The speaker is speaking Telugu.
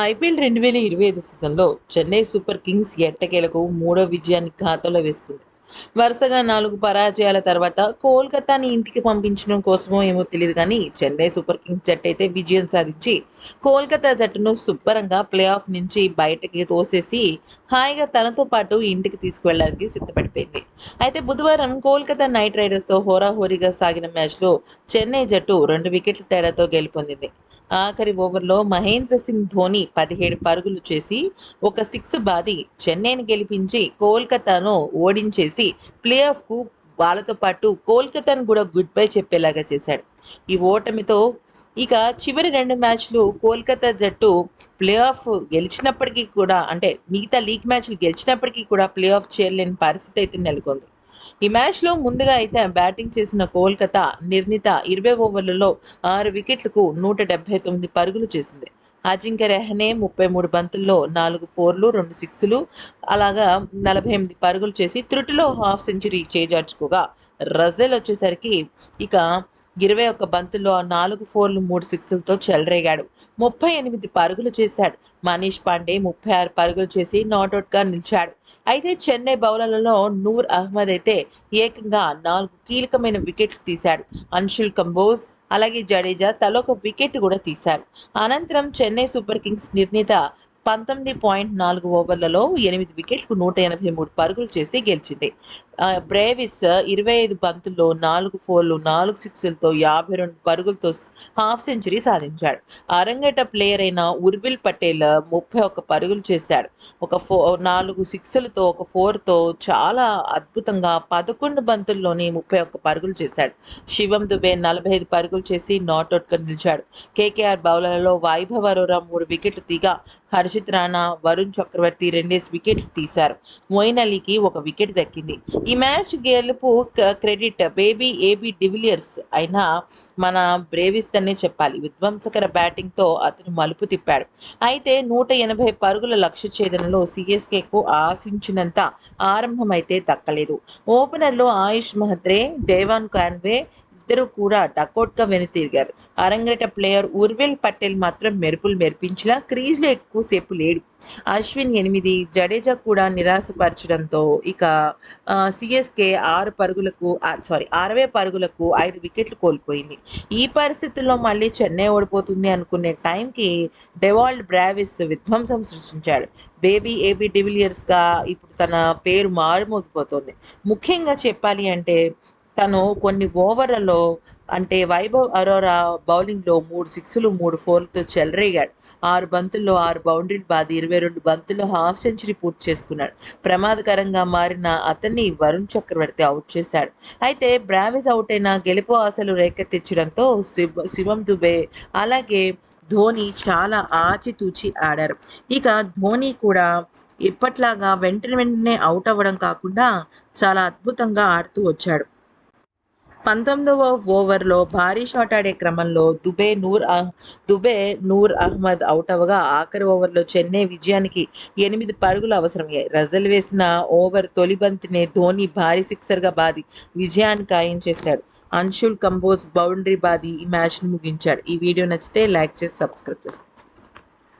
ఐపీఎల్ రెండు వేల ఇరవై ఐదు సీజన్లో చెన్నై సూపర్ కింగ్స్ ఎట్టకేలకు మూడో విజయాన్ని ఖాతాలో వేసుకుంది. వరుసగా నాలుగు పరాజయాల తర్వాత కోల్కతాని ఇంటికి పంపించడం కోసమో ఏమో తెలియదు కానీ చెన్నై సూపర్ కింగ్స్ జట్టు అయితే విజయం సాధించి కోల్కతా జట్టును శుభ్రంగా ప్లే ఆఫ్ నుంచి బయటకి తోసేసి హాయిగా తనతో పాటు ఇంటికి తీసుకువెళ్ళడానికి సిద్ధపడిపోయింది. అయితే బుధవారం కోల్కతా నైట్ రైడర్స్తో హోరాహోరీగా సాగిన మ్యాచ్లో చెన్నై జట్టు రెండు వికెట్ల తేడాతో గెలుపొందింది. ఆఖరి ఓవర్లో మహేంద్ర సింగ్ ధోని పదిహేడు పరుగులు చేసి ఒక సిక్స్ బాది చెన్నైని గెలిపించి కోల్కతాను ఓడించేసి ప్లే ఆఫ్కు వాళ్ళతో పాటు కోల్కతాను కూడా గుడ్ బై చెప్పేలాగా చేశాడు. ఈ ఓటమితో ఇక చివరి రెండు మ్యాచ్లు కోల్కతా జట్టు ప్లే ఆఫ్ గెలిచినప్పటికీ కూడా అంటే మిగతా లీగ్ మ్యాచ్లు గెలిచినప్పటికీ కూడా ప్లే ఆఫ్ చేయలేని పరిస్థితి అయితే నెలకొంది. ఈ మ్యాచ్లో ముందుగా అయితే బ్యాటింగ్ చేసిన కోల్కతా నిర్ణీత ఇరవై ఓవర్లలో ఆరు వికెట్లకు నూట డెబ్బై తొమ్మిది పరుగులు చేసింది. అజింక్య రెహనే ముప్పై మూడు బంతుల్లో నాలుగు ఫోర్లు రెండు సిక్స్లు అలాగా నలభై ఎనిమిది పరుగులు చేసి త్రుటిలో హాఫ్ సెంచరీ చేజార్చుకోగా రజల్ వచ్చేసరికి ఇక ఇరవై ఒక్క బంతుల్లో నాలుగు ఫోర్లు మూడు సిక్స్లతో చెలరేగాడు. ముప్పై ఎనిమిది పరుగులు చేశాడు. మనీష్ పాండే ముప్పై ఆరు పరుగులు చేసి నాట్అవుట్గా నిలిచాడు. అయితే చెన్నై బౌలర్లలో నూర్ అహ్మద్ అయితే ఏకంగా నాలుగు కీలకమైన వికెట్లు తీశాడు. అన్షుల్ కంబోజ్ అలాగే జడేజా తలొక వికెట్ కూడా తీశారు. అనంతరం చెన్నై సూపర్ కింగ్స్ నిర్ణీత పంతొమ్మిది పాయింట్ నాలుగు ఓవర్లలో ఎనిమిది వికెట్లకు నూట ఎనభై మూడు పరుగులు చేసి గెలిచింది. బ్రేవిస్ ఇరవై ఐదు బంతుల్లో నాలుగు ఫోర్లు నాలుగు సిక్స్లతో యాభై రెండు పరుగులతో హాఫ్ సెంచరీ సాధించాడు. అరంగేట ప్లేయర్ అయిన ఉర్విల్ పటేల్ ముప్పై ఒక్క పరుగులు చేశాడు. ఒక ఫో నాలుగు సిక్స్లతో ఒక ఫోర్తో చాలా అద్భుతంగా పదకొండు బంతుల్లోని ముప్పై ఒక్క పరుగులు చేశాడు. శివం దుబే నలభై ఐదు పరుగులు చేసి నాట్అవుట్గా నిలిచాడు. కేకేఆర్ బౌలర్లలో వైభవ్ అరోరా మూడు వికెట్లు తీగా హర్షిత్ రాణా వరుణ్ చక్రవర్తి రెండేసి వికెట్లు తీశారు. మొయిన్ అలీకి ఒక వికెట్ దక్కింది. ఈ మ్యాచ్ గెలుపు క్రెడిట్ బేబీ ఏబీ డివిలియర్స్ అయినా మన బ్రేవిస్తనే చెప్పాలి. విధ్వంసకర బ్యాటింగ్తో అతను మలుపు తిప్పాడు. అయితే నూట ఎనభై పరుగుల లక్ష్య ఛేదనలో సిఎస్కేకు ఆశించినంత ఆరంభమైతే దక్కలేదు ఓపెనర్లో ఆయుష్ మహత్రే డేవాన్ కాన్వే ఇద్దరు కూడా డకౌట్గా వెనుతిరిగారు. అరంగేట ప్లేయర్ ఉర్విల్ పటేల్ మాత్రం మెరుపులు మెరిపించినా క్రీజ్లో ఎక్కువసేపు లేడు. అశ్విన్ ఎనిమిది జడేజా కూడా నిరాశపరచడంతో ఇక సిఎస్కే ఆరు పరుగులకు సారీ అరవై పరుగులకు ఐదు వికెట్లు కోల్పోయింది. ఈ పరిస్థితుల్లో మళ్ళీ చెన్నై ఓడిపోతుంది అనుకునే టైంకి డెవాల్డ్ బ్రావిస్ విధ్వంసం సృష్టించాడు. బేబీ ఏబీ డివిలియర్స్గా ఇప్పుడు తన పేరు మారుమోగిపోతుంది. ముఖ్యంగా చెప్పాలి అంటే తను కొన్ని ఓవర్లలో అంటే వైభవ్ అరోరా బౌలింగ్లో మూడు సిక్స్లు మూడు ఫోర్లతో చెలరేగాడు. ఆరు బంతుల్లో ఆరు బౌండరీలు బాది ఇరవై రెండు బంతుల్లో హాఫ్ సెంచరీ పూర్తి చేసుకున్నాడు. ప్రమాదకరంగా మారిన అతన్ని వరుణ్ చక్రవర్తి అవుట్ చేశాడు. అయితే బ్రావిస్ అవుట్ అయిన గెలుపు ఆశలు రేకెత్తించడంతో శివ శివం దుబే అలాగే ధోని చాలా ఆచితూచి ఆడారు. ఇక ధోని కూడా ఇప్పట్లాగా వెంటనే వెంటనే అవుట్ అవ్వడం కాకుండా చాలా అద్భుతంగా ఆడుతూ వచ్చాడు. పంతొమ్మిదవ ఓవర్లో భారీ షాట్ ఆడే క్రమంలో దుబే నూర్ దుబే నూర్ అహ్మద్ అవుట్ అవ్వగా ఆఖరి ఓవర్లో చెన్నై విజయానికి ఎనిమిది పరుగులు అవసరమయ్యాయి. రజల్ వేసిన ఓవర్ తొలి బంతినే ధోని భారీ సిక్సర్గా బాది విజయాన్ని ఖాయం చేశాడు. అన్షుల్ కంబోజ్ బౌండరీ బాది ఈ మ్యాచ్ను ముగించాడు. ఈ వీడియో నచ్చితే లైక్ చేసి సబ్స్క్రైబ్ చేస్తాను